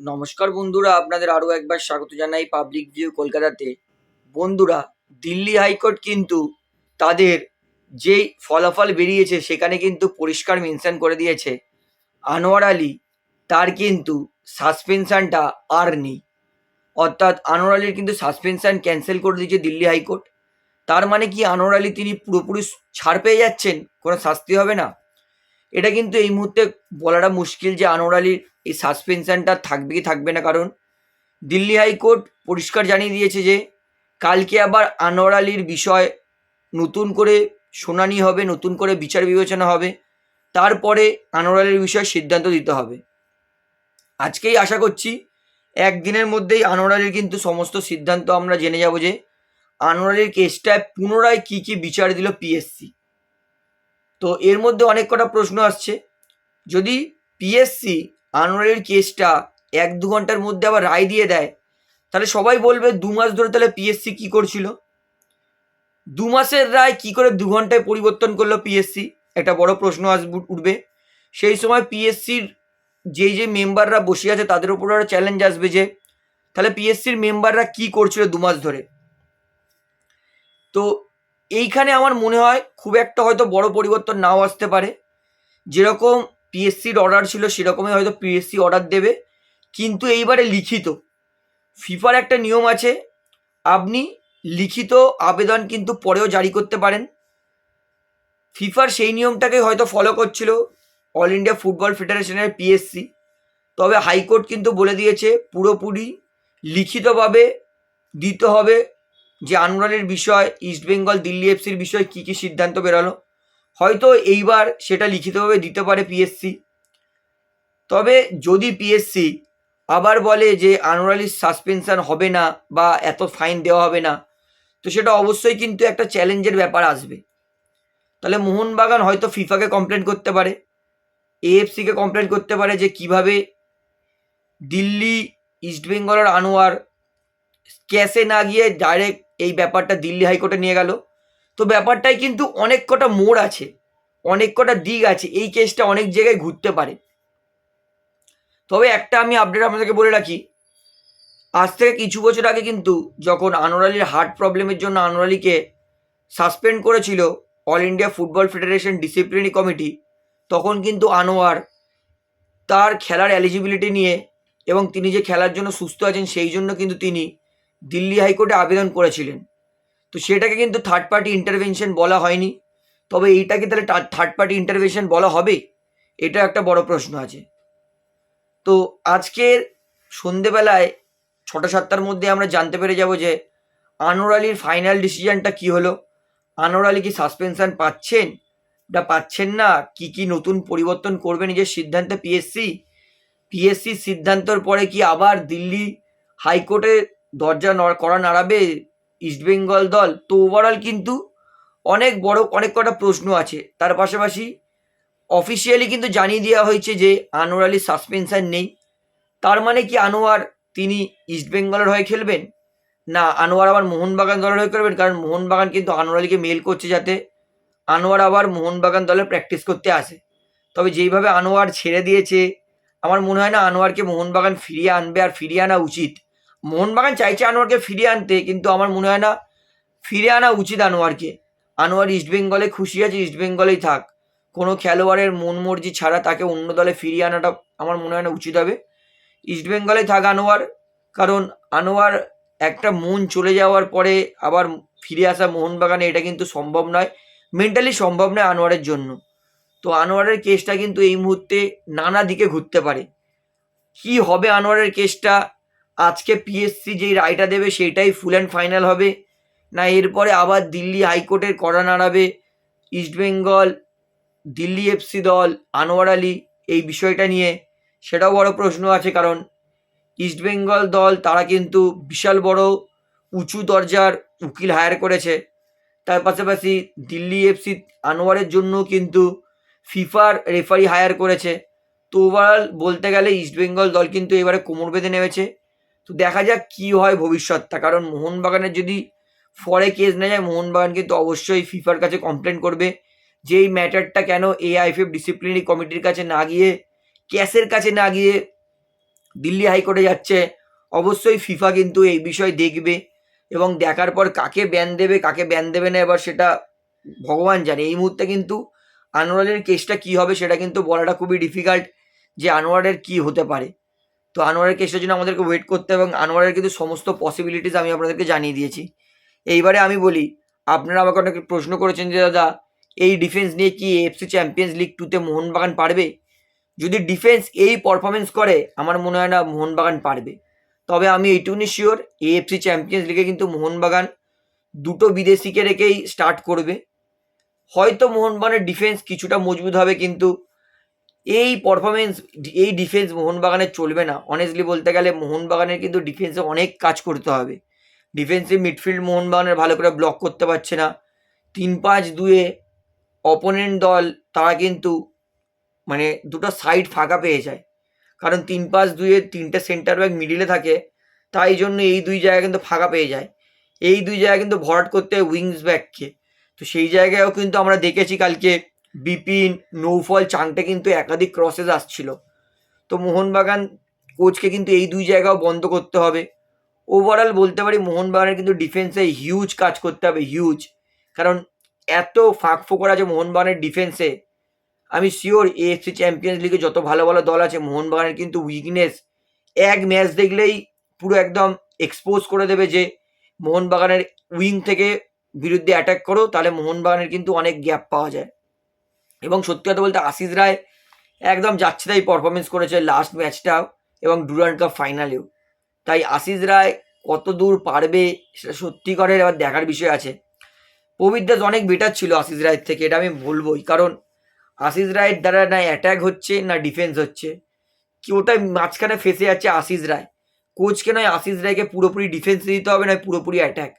নমস্কার বন্ধুরা, আপনাদের আরও একবার স্বাগত জানাই পাবলিক ভিউ কলকাতাতে। বন্ধুরা, দিল্লি হাইকোর্ট কিন্তু তাদের যেই ফলাফল বেরিয়েছে, সেখানে কিন্তু পরিষ্কার মেনশন করে দিয়েছে। আনোয়ার আলী, তার কিন্তু সাসপেনশনটা আর নেই। অর্থাৎ আনোয়ার আলীর কিন্তু সাসপেনশন ক্যান্সেল করে দিয়েছে দিল্লি হাইকোর্ট। তার মানে কি, আনোয়ার আলী তিনি পুরোপুরি ছাড় পেয়ে যাচ্ছেন? কোনো শাস্তি হবে না? এটা কিন্তু এই মুহূর্তে বলাটা মুশকিল যে আনোয়ার আলীর এই সাসপেনশনটা থাকবে কি থাকবে না, কারণ দিল্লি হাইকোর্ট পরিষ্কার জানিয়ে দিয়েছে যে কালকে আবার আনোয়ার আলীর বিষয় নতুন করে শুনানি হবে, নতুন করে বিচার বিবেচনা হবে, তারপরে আনোয়ার আলীর বিষয়ে সিদ্ধান্ত দিতে হবে। আজকেই আশা করছি একদিনের মধ্যেই আনোয়ার আলীর কিন্তু সমস্ত সিদ্ধান্ত আমরা জেনে যাব যে আনোয়ার আলীর কেসটায় পুনরায় কী কী বিচার দিল পিএসসি তো এর মধ্যে অনেক কটা প্রশ্ন আসছে। যদি পিএসসি আনোয়ারের কেসটা এক দু ঘণ্টার মধ্যে আবার রায় দিয়ে দেয়, তাহলে সবাই বলবে দু মাস ধরে তাহলে পিএসসি কি করছিল? দু মাসের রায় কি করে দু ঘন্টায় পরিবর্তন করল পিএসসি একটা বড় প্রশ্ন আস উঠবে। সেই সময় পিএসসির যেই যে মেম্বাররা বসে আছে, তাদের উপর একটা চ্যালেঞ্জ আসবে যে, তাহলে পিএসসির মেম্বাররা কি করছিল দু মাস ধরে? তো এইখানে আমার মনে হয় খুব একটা হয়তো বড় পরিবর্তন নাও আসতে পারে। যেরকম পিএসসির অর্ডার ছিল সেরকমই হয়তো পিএসসি অর্ডার দেবে। কিন্তু এইবারে লিখিত। ফিফার একটা নিয়ম আছে, আপনি লিখিত আবেদন কিন্তু পরেও জারি করতে পারেন। ফিফার সেই নিয়মটাকে হয়তো ফলো করছিল অল ইন্ডিয়া ফুটবল ফেডারেশনের পিএসসি তবে হাইকোর্ট কিন্তু বলে দিয়েছে, পুরোপুরি লিখিতভাবে দিতে হবে যে আনোয়ারের বিষয় ইস্টবেঙ্গল দিল্লি এফসির বিষয়ে কী কী সিদ্ধান্ত বেরোলো? হয়তো এইবার সেটা লিখিতভাবে দিতে পারে পিএসসি তবে যদি পিএসসি আবার বলে যে আনোয়ার আলীর সাসপেনশন হবে না বা এত ফাইন দেওয়া হবে না, তো সেটা অবশ্যই কিন্তু একটা চ্যালেঞ্জের ব্যাপার আসবে। তাহলে মোহনবাগান হয়তো ফিফাকে কমপ্লেন করতে পারে এএফসিকে কমপ্লেন করতে পারে যে কীভাবে দিল্লি ইস্টবেঙ্গলের আনোয়ার ক্যাশে না গিয়ে ডাইরেক্ট এই ব্যাপারটা দিল্লি হাইকোর্টে নিয়ে গেল। তো ব্যাপারটায় কিন্তু অনেক কটা মোড় আছে, অনেক কটা দিক আছে, এই কেসটা অনেক জায়গায় ঘুরতে পারে। তবে একটা আমি আপডেট আপনাদেরকে বলে রাখি, আজ থেকে কিছু বছর আগে কিন্তু যখন আনোয়ার আলীর হার্ট প্রবলেমের জন্য আনোয়ার আলীকে সাসপেন্ড করেছিল All India Football Federation disciplinary committee তখন কিন্তু আনোয়ার তার খেলার এলিজিবিলিটি নিয়ে এবং তিনি যে খেলার জন্য সুস্থ আছেন, সেই জন্য কিন্তু তিনি দিল্লি হাইকোর্টে আবেদন করেছিলেন। তো সেটাকে কিন্তু থার্ড পার্টি ইন্টারভেনশন বলা হয়নি। তবে এইটাকে তাহলে থার্ড পার্টি ইন্টারভেনশন বলা হবে? এটা একটা বড় প্রশ্ন আছে। তো আজকের সন্ধেবেলায় ছটা সাতটার মধ্যে আমরা জানতে পেরে যাব যে আনোর আলীর ফাইনাল ডিসিশনটা কি হলো? আনোর আলী কি সাসপেনশন পাচ্ছেন না পাচ্ছেন না? কি কি নতুন পরিবর্তন করবে নিজের সিদ্ধান্তে পিএসসি পিএসসির সিদ্ধান্তর পরে কি আবার দিল্লি হাইকোর্টে দরজা করা নাড়াবে ইস্টবেঙ্গল দল। তো ওভারঅল কিন্তু অনেক বড়, অনেক কটা প্রশ্ন আছে। তার পাশাপাশি অফিসিয়ালি কিন্তু জানিয়ে দেওয়া হয়েছে যে আনোয়ার আলীর সাসপেনশন নেই। তার মানে কি আনোয়ার তিনি ইস্টবেঙ্গলের হয়ে খেলবেন? না, আনোয়ার আবার মোহনবাগান দলের হয়ে খেলবেন, কারণ মোহনবাগান কিন্তু আনোয়ার আলীকে মেল করছে যাতে আনোয়ার আবার মোহনবাগান দলে প্র্যাকটিস করতে আসে। তবে যেইভাবে আনোয়ার ছেড়ে দিয়েছে, আমার মনে হয় না আনোয়ারকে মোহনবাগান ফিরিয়ে আনবে আর ফিরিয়ে আনা উচিত। মোহনবাগান চাইছে আনোয়ারকে ফিরিয়ে আনতে, কিন্তু আমার মনে হয় না ফিরে আনা উচিত আনোয়ারকে। আনোয়ার ইস্টবেঙ্গলে খুশি আছে ইস্টবেঙ্গলেই থাক। কোনো খেলোয়াড়ের মন মর্জি ছাড়া তাকে অন্য দলে ফিরিয়ে আনাটা আমার মনে হয় না উচিত হবে। ইস্টবেঙ্গলে থাক আনোয়ার, কারণ আনোয়ার একটা মন চলে যাওয়ার পরে আবার ফিরে আসা মোহনবাগানে এটা কিন্তু সম্ভব নয়। মেন্টালি সম্ভব নয় আনোয়ারের জন্য। তো আনোয়ারের কেসটা কিন্তু এই মুহূর্তে নানা দিকে ঘুরতে পারে। কি হবে আনোয়ারের কেসটা আজকে পিএসসি যেই রায়টা দেবে সেটাই ফুল অ্যান্ড ফাইনাল হবে। না, এরপরে আবার দিল্লি হাইকোর্টের কড়া নাড়াবে। ইস্টবেঙ্গল দিল্লি এফসি দল, আনোয়ার আলী, এই বিষয়টা নিয়ে সেটাও বড় প্রশ্ন আছে কারণ ইস্টবেঙ্গল দল তারা কিন্তু বিশাল বড় উঁচু দরজার উকিল হায়ার করেছে। তার পাশাপাশি দিল্লি এফসি আনোয়ারের জন্য কিন্তু ফিফার রেফারি হায়ার করেছে। তো ওভারঅল বলতে গেলে ইস্টবেঙ্গল দল কিন্তু এবারে কোমর বেঁধে নেমেছে। তো দেখা যাক কী হয় ভবিষ্যৎটা। কারণ মোহনবাগানের যদি ফরে কেস না যায়, মোহনবাগান কিন্তু অবশ্যই ফিফার কাছে কমপ্লেন করবে যে এই ম্যাটারটা কেন এআইএফএফ ডিসিপ্লিনারি কমিটির কাছে না গিয়ে ক্যাশের কাছে না গিয়ে দিল্লি হাইকোর্টে যাচ্ছে। অবশ্যই ফিফা কিন্তু এই বিষয় দেখবে এবং দেখার পর কাকে ব্যান দেবে, কাকে ব্যান দেবে না, এবার সেটা ভগবান জানে। এই মুহূর্তে কিন্তু আনোয়ারের কেসটা কি হবে সেটা কিন্তু বলাটা খুবই ডিফিকাল্ট যে আনোয়ারের কি হতে পারে। তো আনোয়ারের কেসটার জন্য আমাদেরকে ওয়েট করতে এবং আনোয়ারের কিন্তু সমস্ত পসিবিলিটিস আমি আপনাদেরকে জানিয়ে দিয়েছি। এইবারে আমি বলি, আপনারা আমাকে অনেকে প্রশ্ন করেছেন যে, দাদা, এই ডিফেন্স নিয়ে কি এফসি চ্যাম্পিয়ন্স লিগ টুতে মোহনবাগান পারবে? যদি ডিফেন্স এই পারফরমেন্স করে, আমার মনে হয় না মোহনবাগান পারবে। তবে আমি এইটুকুনি শিওর এএফসি চ্যাম্পিয়ন্স লিগে কিন্তু মোহনবাগান দুটো বিদেশিকে রেখেই স্টার্ট করবে। হয়তো মোহনবাগানের ডিফেন্স কিছুটা মজবুত হবে, কিন্তু এই পারফরমেন্স এই ডিফেন্স মোহনবাগানের চলবে না। অনেস্টলি বলতে গেলে মোহনবাগানের কিন্তু ডিফেন্সে অনেক কাজ করতে হবে। ডিফেন্সিভ মিডফিল্ড মোহনবাগানের ভালো করে ব্লক করতে পারছে না। তিন পাঁচ দুয়ে অপোনেন্ট দল, তারা কিন্তু মানে দুটো সাইড ফাঁকা পেয়ে যায়। কারণ তিন পাঁচ দুয়ে তিনটে সেন্টার ব্যাক মিডিলে থাকে, তাই জন্য এই দুই জায়গা কিন্তু ফাঁকা পেয়ে যায়। এই দুই জায়গা কিন্তু ভরাট করতে হয় উইংস ব্যাককে তো সেই জায়গায়ও কিন্তু আমরা দেখেছি কালকে বিপিন, নৌফল, চাংটে কিন্তু একাধিক ক্রসেস আসছিল। তো মোহনবাগান কোচকে কিন্তু এই দুই জায়গাও বন্ধ করতে হবে। ওভারঅল বলতে পারি মোহনবাগানের কিন্তু ডিফেন্সে হিউজ কাজ করতে হবে হিউজ কারণ এত ফাঁক ফোকর আছে মোহনবাগানের ডিফেন্সে আমি শিওর এএফসি চ্যাম্পিয়ন্স লিগে যত ভালো ভালো দল আছে, মোহনবাগানের কিন্তু উইকনেস এক ম্যাচ দেখলেই পুরো একদম এক্সপোজ করে দেবে যে মোহনবাগানের উইং থেকে বিরুদ্ধে অ্যাটাক করো, তাহলে মোহনবাগানের কিন্তু অনেক গ্যাপ পাওয়া যায়। এবং সত্যি কথা বলতে আশিস রায় একদম যাচ্ছে তাই পারফরমেন্স করেছে লাস্ট ম্যাচটাও এবং ডুরান্ড কাপ ফাইনালেও তাই আশিস রায় কত দূর পারবে সেটা সত্যি করে এবার দেখার বিষয় আছে। প্রবীর দাস অনেক বেটার ছিল আশিস রায়ের থেকে, এটা আমি বলবোই। কারণ আশিস রায়ের দ্বারা না অ্যাটাক হচ্ছে, না ডিফেন্স হচ্ছে। কি ওটা মাঝখানে ফেসে যাচ্ছে আশিস রায়। কোচকে নয় আশিস রায়কে পুরোপুরি ডিফেন্স দিতে হবে, নয় পুরোপুরি অ্যাটাক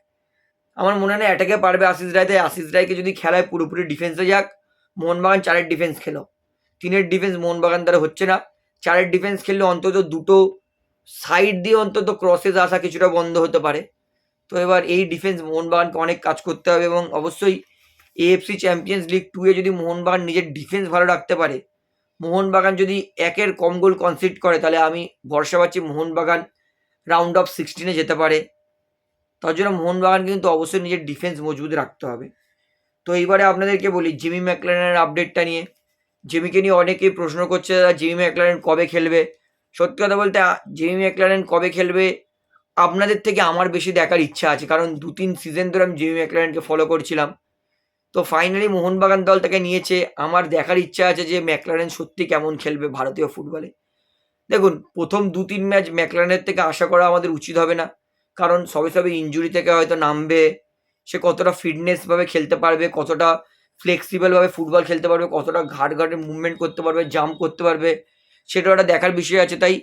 আমার মনে হয় না অ্যাটাকে পারবে আশিস রায়, তাই আশিস রায়কে যদি খেলায় পুরোপুরি ডিফেন্সে যাক মোহনবাগান চারের ডিফেন্স খেলো। তিনের ডিফেন্স মোহনবাগান দ্বারা হচ্ছে না। চারের ডিফেন্স খেললে অন্তত দুটো সাইড দিয়ে অন্তত ক্রসেস আসা কিছুটা বন্ধ হতে পারে। তো এবার এই ডিফেন্স মোহনবাগানকে অনেক কাজ করতে হবে এবং অবশ্যই এএফসি চ্যাম্পিয়ন্স লিগ টুয়ে যদি মোহনবাগান নিজের ডিফেন্স ভালো রাখতে পারে, মোহনবাগান যদি একের কম গোল কনসিড করে, তাহলে আমি ভরসা পাচ্ছি মোহনবাগান রাউন্ড অফ সিক্সটিনে যেতে পারে। তার জন্য মোহনবাগান কিন্তু অবশ্যই নিজের ডিফেন্স মজবুত রাখতে হবে। তো এইবারে আপনাদেরকে বলি, জিমি ম্যাকলারেনের আপডেটটা নিয়ে। জিমিকে নিয়ে অনেকেই প্রশ্ন করছে, দাদা, জিমি ম্যাকলারেন কবে খেলবে? সত্যি কথা বলতে, জিমি ম্যাকলারেন কবে খেলবে? আপনাদের থেকে আমার বেশি দেখার ইচ্ছা আছে, কারণ দু তিন সিজন ধরে আমি জিমি ম্যাকলারেনকে ফলো করছিলাম। তো ফাইনালি মোহনবাগান দল তাকে নিয়েছে। আমার দেখার ইচ্ছা আছে যে ম্যাকলারেন সত্যি কেমন খেলবে ভারতীয় ফুটবলে দেখুন, প্রথম দু তিন ম্যাচ ম্যাকলারেনের থেকে আশা করা আমাদের উচিত হবে না। কারণ সবে সবে ইঞ্জুরি থেকে হয়তো নামবে। সে কতটা ফিটনেসভাবে খেলতে পারবে, কতটা ফ্লেক্সিবলভাবে ফুটবল খেলতে পারবে, কতটা ঘাট ঘাটে মুভমেন্ট করতে পারবে জাম্প করতে পারবে সেটা একটা দেখার বিষয় আছে। তাই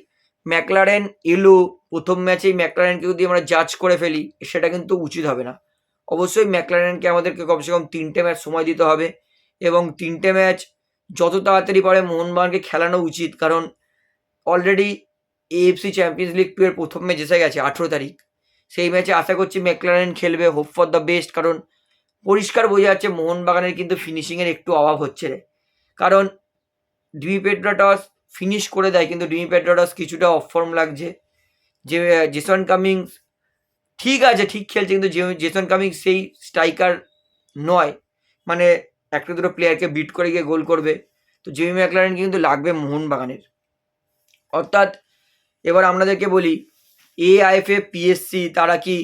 ম্যাকলারেন এলো, প্রথম ম্যাচেই ম্যাকলারেনকে যদি আমরা জাজ করে ফেলি, সেটা কিন্তু উচিত হবে না। অবশ্যই ম্যাকলারেনকে আমাদেরকে কমসে কম তিনটে ম্যাচ সময় দিতে হবে এবং তিনটে ম্যাচ যত তাড়াতাড়ি পারে মোহনবাগানকে খেলানো উচিত। কারণ already AFC Champions League two এর প্রথম ম্যাচ এসে গেছে আঠেরো তারিখ। সেই ম্যাচে আশা করছি ম্যাকলারেন খেলবে হোপ ফর দ্য বেস্ট কারণ পরিষ্কার বোঝা যাচ্ছে মোহনবাগানের কিন্তু ফিনিশিংয়ের একটু অভাব হচ্ছে রে। কারণ ডিমি পেড্রাটস ফিনিশ করে দেয়, কিন্তু ডিমি পেড্রাটস কিছুটা অফ ফর্ম লাগছে। যে জেসন কামিংস ঠিক আছে, ঠিক খেলছে, কিন্তু জেসন কামিংস সেই স্ট্রাইকার নয়। মানে একটা দুটো প্লেয়ারকে বিট করে গিয়ে গোল করবে। তো জিমি ম্যাকলারেন কিন্তু লাগবে মোহনবাগানের। অর্থাৎ এবার আপনাদেরকে বলি এআইএফএ পিএসসি তারা কি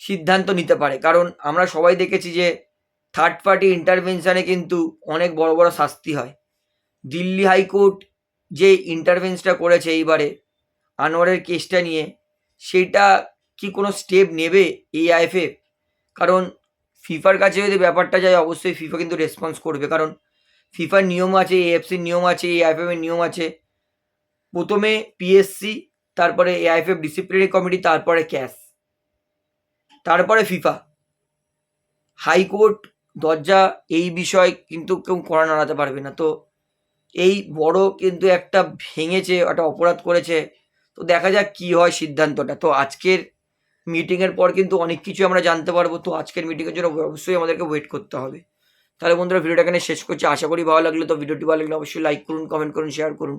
সিদ্ধান্ত নিতে পারে? কারণ আমরা সবাই দেখেছি যে থার্ড পার্টি ইন্টারভেনশানে কিন্তু অনেক বড় বড় শাস্তি হয়। দিল্লি হাইকোর্ট যে ইন্টারভেন্সটা করেছে এইবারে, আনোয়ারের কেসটা নিয়ে, সেটা কি কোনো স্টেপ নেবে এআইএফএ কারণ ফিফার কাছে যদি ব্যাপারটা যায়, অবশ্যই ফিফা কিন্তু রেসপন্স করবে। কারণ ফিফার নিয়ম আছে এএফসির নিয়ম আছে এআইএফএফ এর নিয়ম আছে। প্রথমে পিএসসি তারপরে এআইএফএফ ডিসিপ্লিনারি কমিটি তারপরে ক্যাশ তারপরে ফিফা হাইকোর্ট দরজা এই বিষয় কিন্তু কেউ করা নাড়াতে পারবে না। তো এই বড় কিন্তু একটা ভেঙেছে, একটা অপরাধ করেছে। তো দেখা যাক কি হয় সিদ্ধান্তটা। তো আজকের মিটিংয়ের পর কিন্তু অনেক কিছু আমরা জানতে পারব। তো আজকের মিটিংয়ের জন্য অবশ্যই আমাদেরকে ওয়েট করতে হবে। তাহলে বন্ধুরা, ভিডিওটা এখানে শেষ করছি। আশা করি ভালো লাগল। তো ভিডিওটি ভালো লাগলে অবশ্যই লাইক করুন কমেন্ট করুন শেয়ার করুন।